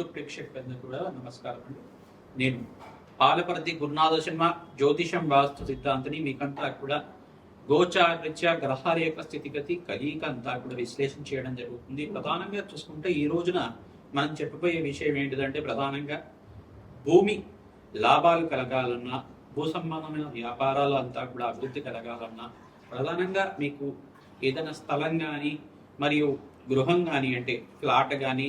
YouTube ప్రేక్షకులందరూ కూడా నమస్కారం అండి. నేను పాలపర్తి గురునాథ శర్మ జ్యోతిషం వాస్తు సిద్ధాంతిని మీకంతా కూడా గోచారరీత్యా గ్రహాల యొక్క స్థితిగతి కలియిక అంతా కూడా విశ్లేషణ చేయడం జరుగుతుంది. ప్రధానంగా చూసుకుంటే ఈ రోజున మనం చెప్పబోయే విషయం ఏంటిదంటే ప్రధానంగా భూమి లాభాలు కలగాలన్నా భూ సంబంధమైన వ్యాపారాలు అంతా కూడా అభివృద్ధి కలగాలన్నా ప్రధానంగా మీకు ఏదైనా స్థలం కానీ మరియు గృహం కానీ అంటే ఫ్లాట్ కానీ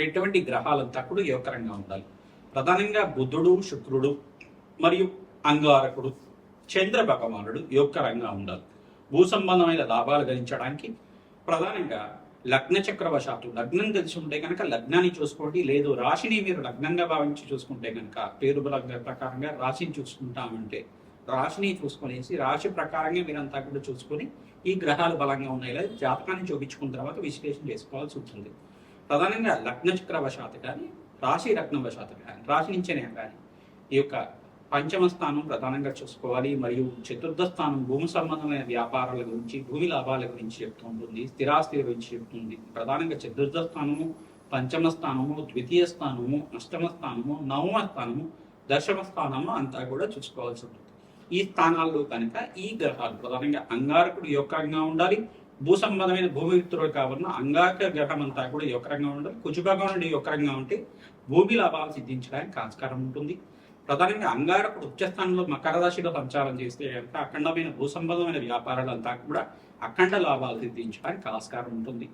ఎటువంటి గ్రహాలంతా కూడా యోగకరంగా ఉండాలి. ప్రధానంగా బుధుడు శుక్రుడు మరియు అంగారకుడు చంద్ర భగవానుడు యోగకరంగా ఉండాలి. భూ సంబంధమైన లాభాలు గణించడానికి ప్రధానంగా లగ్న చక్రవశాత్తు లగ్నం తెలిసి ఉంటే కనుక లగ్నాన్ని చూసుకోండి. లేదు రాశిని మీరు లగ్నంగా భావించి చూసుకుంటే కనుక పేరు బలంగా ప్రకారంగా రాశిని చూసుకుంటామంటే రాశిని చూసుకునేసి రాశి ప్రకారంగా మీరంతా కూడా చూసుకొని ఈ గ్రహాలు బలంగా ఉన్నాయి లేదా జాతకాన్ని చూపించుకున్న తర్వాత విశ్లేషణ చేసుకోవాల్సి ఉంటుంది. ప్రధానంగా లగ్న వశాత్ కానీ రాశి లగ్నవశాత్తు కానీ రాశి నుంచేనే కానీ ఈ యొక్క పంచమ స్థానం ప్రధానంగా చూసుకోవాలి. మరియు చతుర్థ స్థానం భూమి సంబంధమైన వ్యాపారాల గురించి భూమి లాభాల గురించి చెప్తూ ఉంటుంది స్థిరాస్తి గురించి చెప్తుంది. ప్రధానంగా చతుర్థ స్థానము పంచమ స్థానము ద్వితీయ స్థానము అష్టమ స్థానము నవమ స్థానము దశమ స్థానము అంతా కూడా చూసుకోవాల్సి ఉంటుంది. ఈ స్థానాల్లో కనుక ఈ గ్రహాలు ప్రధానంగా అంగారకుడు యొక్కరంగా ఉండాలి భూ సంబంధమైన భూమి కావున కావాలన్న గ్రహం అంతా కూడా యొక్కరంగా ఉండాలి. కుజుభాగం నుండి యొక్కరంగా ఉంటే భూమి లాభాలు సిద్ధించడానికి ఆస్కారం ఉంటుంది. ప్రధానంగా అంగారకుడు ఉచ్చస్థానంలో మకర రాశిలో సంచారం చేస్తే కనుక అఖండమైన భూ సంబంధమైన వ్యాపారాలంతా కూడా అఖండ లాభాలు సిద్ధించడానికి ఆస్కారం ఉంటుంది.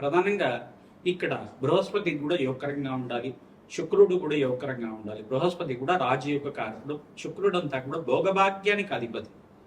ప్రధానంగా ఇక్కడ బృహస్పతి కూడా యోగకరంగా ఉండాలి. శుక్రుడు కూడా యోగకరంగా ఉండాలి. బృహస్పతి కూడా రాజయోగ కారకుడు. శుక్రుడు అంతా కూడా భోగభాగ్యానికి అధిపతి.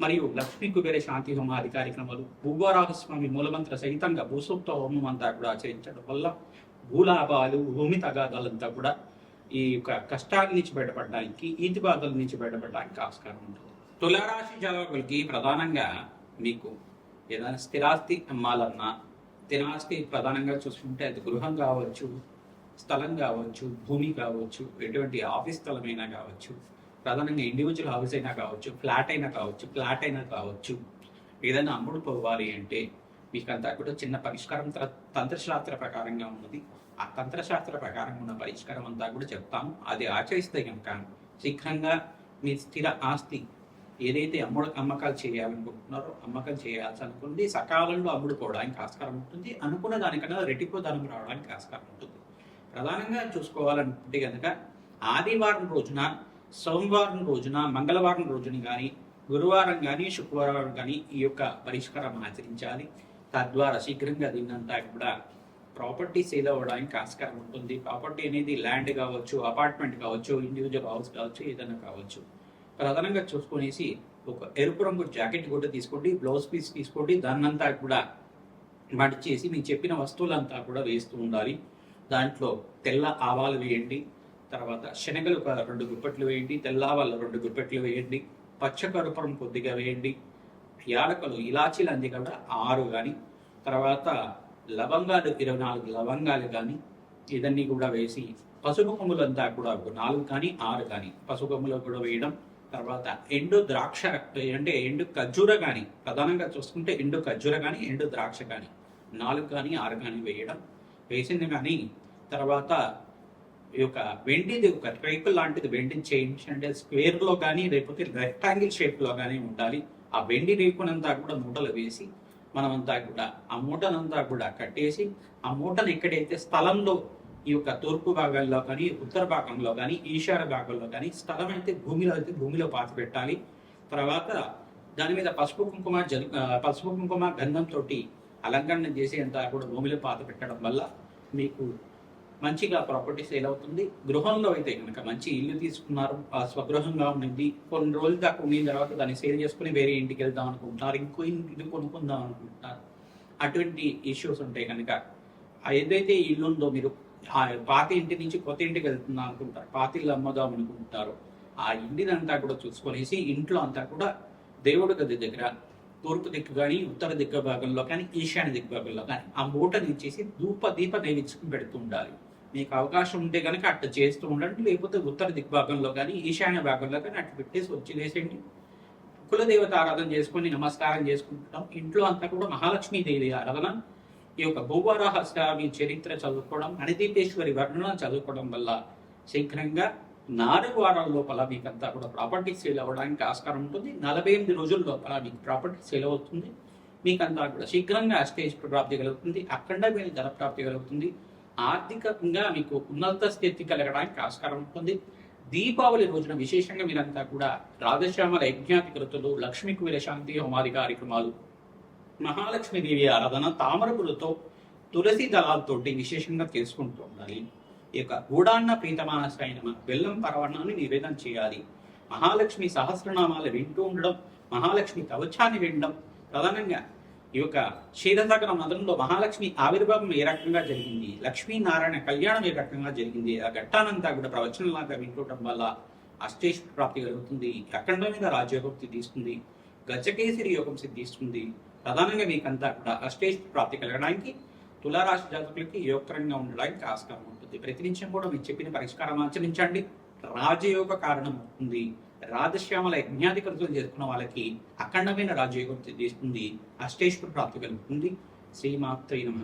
మరియు లక్ష్మీ కుబేర శాంతి హోమాది కార్యక్రమాలు భూగోరాహస్వామి మూలమంత్ర సహితంగా భూసూక్త హోమం అంతా కూడా ఆచరించడం వల్ల భూలాభాలు భూమి తగాదాలంతా కూడా ఈ యొక్క కష్టాల నుంచి బయటపడడానికి ఈతి బాధల నుంచి బయటపడడానికి ఆస్కారం ఉంటుంది. తులారాశి జాతకులకి ప్రధానంగా మీకు ఏదైనా స్థిరాస్తి అమ్మాలన్నా స్థిరాస్తి ప్రధానంగా చూసుకుంటే అది గృహం కావచ్చు స్థలం కావచ్చు భూమి కావచ్చు ఎటువంటి ఆఫీస్ స్థలమైనా కావచ్చు ప్రధానంగా ఇండివిజువల్ హౌస్ అయినా కావచ్చు ఫ్లాట్ అయినా కావచ్చు ఫ్లాట్ అయినా కావచ్చు ఏదైనా అమ్ముడు పోవాలి అంటే మీకు అంతా కూడా చిన్న పరిష్కారం తంత్రశాస్త్ర ప్రకారంగా ఉన్నది. ఆ తంత్రశాస్త్ర ప్రకారం ఉన్న పరిష్కారం అంతా కూడా చెప్తాము అది ఆచరిస్తే కనుక శీఘ్రంగా మీ స్థిర ఆస్తి ఏదైతే అమ్ముడు అమ్మకాలు చేయాలనుకుంటున్నారో అమ్మకాలు చేయాల్సి అనుకుంది సకాలంలో అమ్ముడుకోవడానికి ఆస్కారం ఉంటుంది. అనుకున్న దానికన్నా రెట్టింపు ధనం రావడానికి ఆస్కారం ఉంటుంది. ప్రధానంగా చూసుకోవాలనుకుంటే కనుక ఆదివారం రోజున సోమవారం రోజున మంగళవారం రోజున కానీ గురువారం కానీ శుక్రవారం కానీ ఈ యొక్క పరిష్కారం ఆచరించాలి. తద్వారా శీఘ్రంగా దీన్నంతా కూడా ప్రాపర్టీ సేల్ అవ్వడానికి ఆస్కారం ఉంటుంది. ప్రాపర్టీ అనేది ల్యాండ్ కావచ్చు అపార్ట్మెంట్ కావచ్చు ఇండివిజువల్ హౌస్ కావచ్చు ఏదైనా కావచ్చు. ప్రధానంగా చూసుకునేసి ఒక ఎరుపు రంగు జాకెట్ కూడా తీసుకోండి బ్లౌజ్ పీస్ తీసుకోండి దాన్నంతా కూడా మడిచేసి మీకు చెప్పిన వస్తువులంతా కూడా వేస్తూ ఉండాలి. దాంట్లో తెల్ల ఆవాలు వేయండి తర్వాత శనగలు ఒక రెండు గుప్పెట్లు వేయండి తెల్ల రెండు గుప్పెట్లు వేయండి పచ్చకరుపురం కొద్దిగా వేయండి యాలకలు ఇలాచీలు అన్ని కూడా ఆరు కానీ తర్వాత లవంగాలు ఇరవై నాలుగు లవంగాలు కానీ ఇదన్నీ కూడా వేసి పసుపు కొమ్ములంతా కూడా నాలుగు కానీ ఆరు కానీ పసుపు కొమ్ములు కూడా వేయడం తర్వాత ఎండు ద్రాక్ష అంటే ఎండు ఖర్జూర కానీ ప్రధానంగా చూసుకుంటే ఎండు ఖర్జూర కానీ ఎండు ద్రాక్ష కానీ నాలుగు కానీ ఆరు కానీ వేయడం వేసింది కానీ తర్వాత ఈ యొక్క వెండిది ఒక ట్రైపుల్ లాంటిది వెండిని చేయించండి స్క్వేర్లో కానీ లేకపోతే రెక్టాంగిల్ షేప్లో కానీ ఉండాలి. ఆ వెండి రేకునంతా కూడా మూటలు వేసి మనమంతా కూడా ఆ మూటనంతా కూడా కట్టేసి ఆ మూటను ఎక్కడైతే స్థలంలో ఈ యొక్క తూర్పు భాగంలో కానీ ఉత్తర భాగంలో కానీ ఈశాన్య భాగంలో కానీ స్థలం అయితే భూమిలో అయితే భూమిలో పాతి పెట్టాలి. తర్వాత దాని మీద పసుపు కుంకుమ జల్ పసుపు కుంకుమ గంధంతో అలంకరణ చేసి అంతా కూడా భూమిలో పాత పెట్టడం వల్ల మీకు మంచిగా ప్రాపర్టీ సేల్ అవుతుంది. గృహంలో అయితే కనుక మంచి ఇల్లు తీసుకున్నారు. ఆ స్వగృహంగా ఉండింది. కొన్ని రోజులు దాకా ఉండిన తర్వాత దాన్ని సేల్ చేసుకుని వేరే ఇంటికి వెళ్దాం అనుకుంటున్నారు. ఇంకో ఇల్లు కొనుక్కుందాం అనుకుంటున్నారు. అటువంటి ఇష్యూస్ ఉంటాయి కనుక ఆ ఏదైతే ఇల్లు ఉందో మీరు ఆ పాత ఇంటి నుంచి కొత్త ఇంటికి వెళ్తున్నాం అనుకుంటారు. పాత ఇల్లు అమ్మదాం అనుకుంటారు ఆ ఇంటిని అంతా కూడా చూసుకొనేసి ఇంట్లో అంతా కూడా దేవుడి గది దగ్గర తూర్పు దిక్కు కానీ ఉత్తర దిక్కు భాగంలో కానీ ఈశాన్య దిక్కు భాగంలో కానీ ఆ మూటని ఇచ్చేసి ధూప దీప నైవేద్యం పెడుతూ ఉండాలి. మీకు అవకాశం ఉంటే కనుక అట్లా చేస్తూ ఉండండి. లేకపోతే ఉత్తర దిగ్భాగంలో భాగంలో కానీ ఈశాన్య భాగంలో కానీ అట్లా పెట్టేసి వచ్చి వేసేయండి కులదేవత ఆరాధన చేసుకొని నమస్కారం చేసుకుంటాం ఇంట్లో అంతా కూడా మహాలక్ష్మీదేవి ఆరాధన. ఈ యొక్క భూవరాహ స్వామి చరిత్ర చదువుకోవడం అనిదీపేశ్వరి వర్ణన చదువుకోవడం వల్ల శీఘ్రంగా నాలుగు వారాల లోపల మీకంతా కూడా ప్రాపర్టీ సేల్ అవ్వడానికి ఆస్కారం ఉంటుంది. నలభై ఎనిమిది రోజుల లోపల మీకు ప్రాపర్టీ సేల్ అవుతుంది. మీకంతా కూడా శీఘ్రంగా స్టేజ్ ప్రాప్తి కలుగుతుంది. అఖండమైన ధన ప్రాప్తి కలుగుతుంది. ఆర్థికంగా మీకు ఉన్నత స్థితి కలగడానికి ఆస్కారం ఉంటుంది. దీపావళి రోజున విశేషంగా మీరంతా కూడా రాధశ్యామల యజ్ఞాధికృతులు లక్ష్మీ కుబేర శాంతి హోమాది కార్యక్రమాలు మహాలక్ష్మీదేవి ఆరాధన తామరపులతో తులసి దళాలతోటి విశేషంగా చేసుకుంటూ ఉండాలి. ఈ యొక్క గూడాన్న ప్రీతమానసైన బెల్లం పరవణాన్ని నివేదన చేయాలి. మహాలక్ష్మి సహస్రనామాలు వింటూ ఉండడం మహాలక్ష్మి కవచాన్ని వినడం ప్రధానంగా ఈ యొక్క క్షీరసాగర నదంలో మహాలక్ష్మి ఆవిర్భావం ఏ రకంగా జరిగింది? లక్ష్మీనారాయణ కళ్యాణం ఏ రకంగా జరిగింది? ఆ ఘట్టానంతా కూడా ప్రవచనలాగా వింటుండటం వల్ల అష్టేష్ ప్రాప్తి కలుగుతుంది. అఖండమైన రాజయోగం సిద్ధిస్తుంది గజకేసరి యోగం సిద్ధిస్తుంది. ప్రధానంగా మీకంతా కూడా అష్టేష్ ప్రాప్తి కలగడానికి తులారాశి జాతకులకి యోగకరంగా ఉండడానికి ఆస్కారం ఉంటుంది. ప్రతి నిమిషం కూడా మీరు చెప్పిన పరిష్కారం ఆచరించండి. రాజయోగ కారణం అవుతుంది రాధశ్యామల యజ్ఞాధికృతులు చేసుకున్న వాళ్ళకి అఖండమైన రాజయోగం చేస్తుంది అష్టేశ్వర ప్రాప్తి కలుగుతుంది. శ్రీమాత్రే నమ.